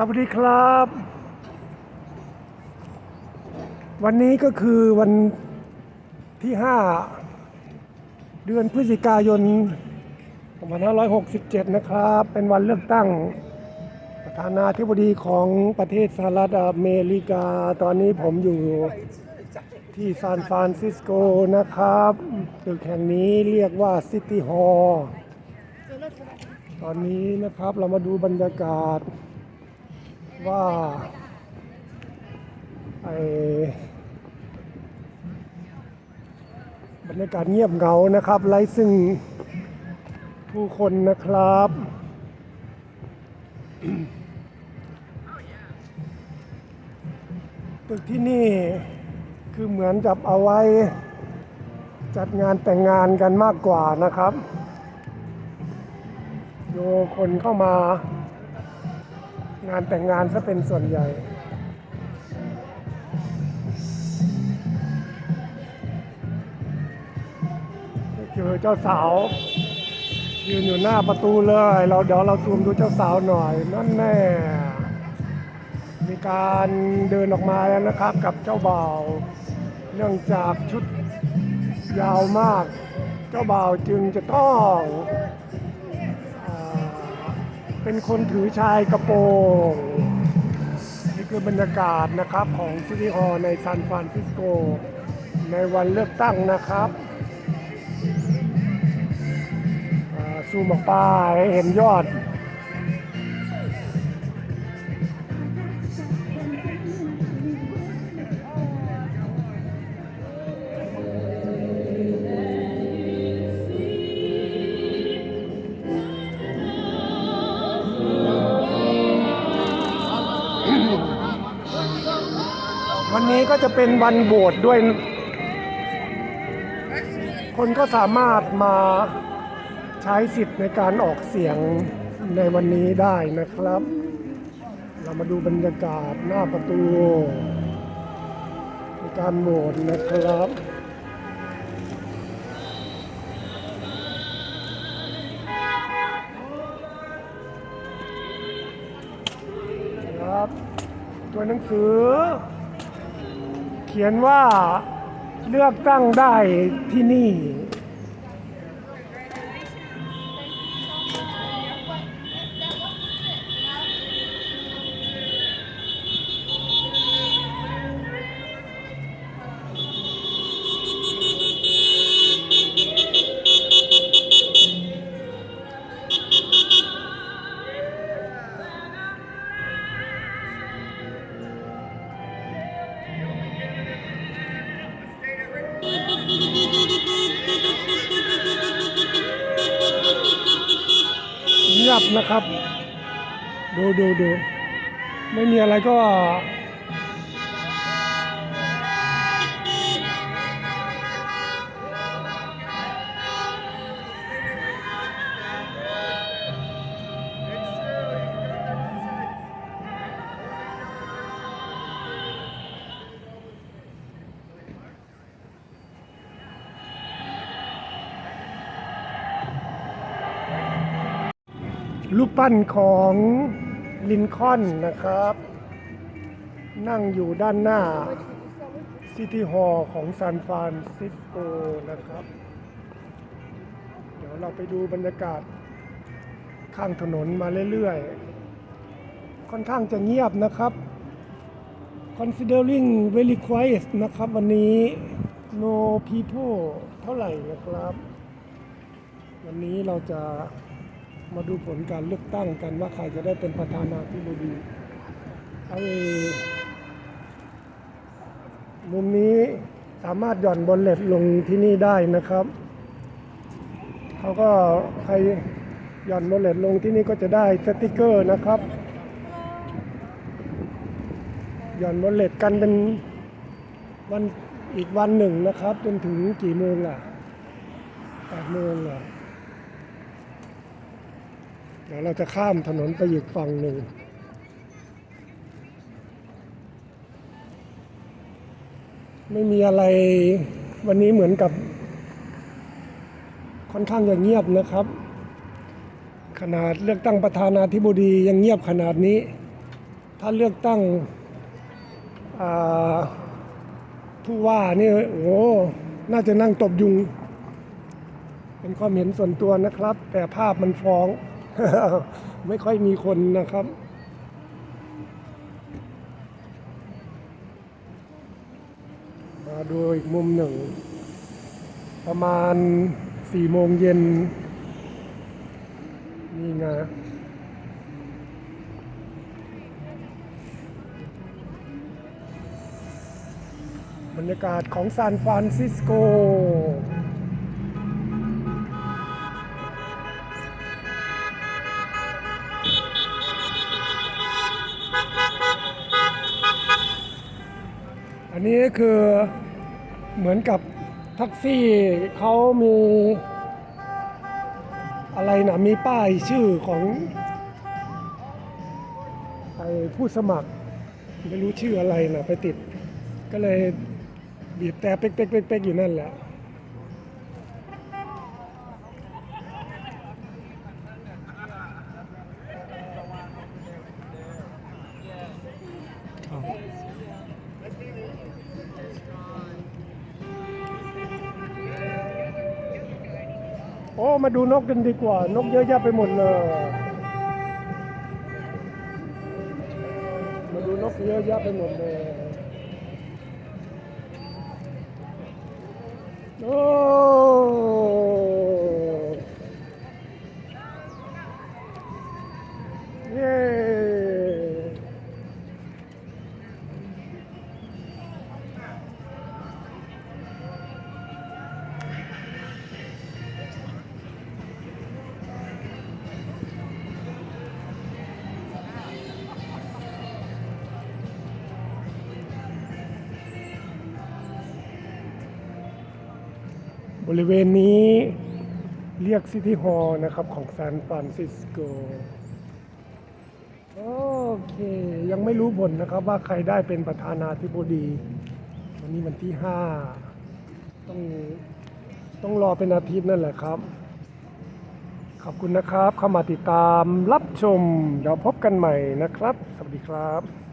สวัสดีครับ วันนี้ก็คือวันที่ 5 เดือนพฤศจิกายน 2567 นะครับ เป็นวันเลือกตั้งประธานาธิบดีของประเทศสหรัฐอเมริกา ตอนนี้ผมอยู่ที่ซานฟรานซิสโกนะครับตึกแห่งนี้เรียกว่าซิตี้ฮอลล์ตอนนี้นะครับเรามาดูบรรยากาศ ว่าไอบรรยากาศเงียบเหงานะครับไร้ซึ่งผู้คนนะครับ ตึกที่นี่คือเหมือนกับเอาไว้จัดงานแต่งงานกันมากกว่านะครับ โยคนเข้ามา งานแต่งงานซะเป็นส่วนใหญ่เจอเจ้าสาว ยืนอยู่หน้าประตูเลย เราเดี๋ยวเราซูมดูเจ้าสาวหน่อย นั่นแน่มีการเดินออกมาแล้วนะครับกับเจ้าบ่าวเนื่องจากชุดยาวมาก เจ้าบ่าวจึงจะต้อง เป็นคนถือชายกระโปรงนี่คือบรรยากาศนะครับของซิตี้ฮอลในซานฟรานซิสโก ในวันเลือกตั้งนะครับซูมออกไปเห็นยอด นนี้ก็จะเป็นวันโหวตด้วย คนก็สามารถมาใช้สิทธิ์ในการออกเสียงในวันนี้ได้นะครับ เรามาดูบรรยากาศหน้าประตูในการโหวตนะครับครับ ตัวหนังสือ ขียนว่าเลือกตั้งได้ที่นี่ เงียบนะครับ ดูดูดูไม่มีอะไรก็ รูปปั้นของลินคอนนะครับ นั่งอยู่ด้านหน้าซิตี้ฮอลล์ของซานฟรานซิสโกนะครับ เดี๋ยวเราไปดูบรรยากาศข้างถนนมาเรื่อยๆ ค่อนข้างจะเงียบนะครับ considering very quiet นะครับ วันนี้ no people เท่าไหร่นะครับ วันนี้เราจะ มาดูผลการเลือกตั้งกันว่าใครจะได้เป็นประธานาธิบดีไอ้มุมนี้สามารถหย่อนบอลเล็ตลงที่นี่ได้นะครับ เขาก็ใครหย่อนบอลเล็ตลงที่นี่ก็จะได้สติกเกอร์นะครับ หย่อนบอลเล็ตกันเป็นวันอีกวันหนึ่งนะครับ จนถึงกี่โมงล่ะแปดโมงเหรอ เดี๋ยวเราจะข้ามถนนไปอีกฝั่งหนึ่ง ไม่มีอะไรวันนี้เหมือนกับ ค่อนข้างจะเงียบนะครับ ขนาดเลือกตั้งประธานาธิบดียังเงียบขนาดนี้ ถ้าเลือกตั้งผู้ว่านี่โอ้หน่าจะนั่งตบยุง เป็นความเห็นส่วนตัวนะครับ แต่ภาพมันฟ้อง ไม่ค่อยมีคนนะครับ มาดูอีกมุมหนึ่ง ประมาณสี่โมงเย็น นี่ไงบรรยากาศของซานฟรานซิสโก อันนี้คือเหมือนกับแท็กซี่เขามีอะไรนะมีป้ายชื่อของไอผู้สมัคร ไม่รู้ชื่ออะไรนะไปติด ก็เลยบีบแต่เป๊กเป๊กเป๊กเป๊กอยู่นั่นแหละ โอ้ มาดูนกกันดีกว่า นกเยอะแยะไปหมดเลย มาดูนกเยอะแยะไปหมดเลย โอ้ บริเวณนี้เรียกซิตี้ฮอลล์นะครับของซานฟรานซิสโก โอเค ยังไม่รู้ผลนะครับว่าใครได้เป็นประธานาธิบดี วันนี้วันที่ห้าต้องต้องรอเป็นอาทิตย์นั่นแหละครับ ขอบคุณนะครับ เข้ามาติดตามรับชม เดี๋ยวพบกันใหม่นะครับ สวัสดีครับ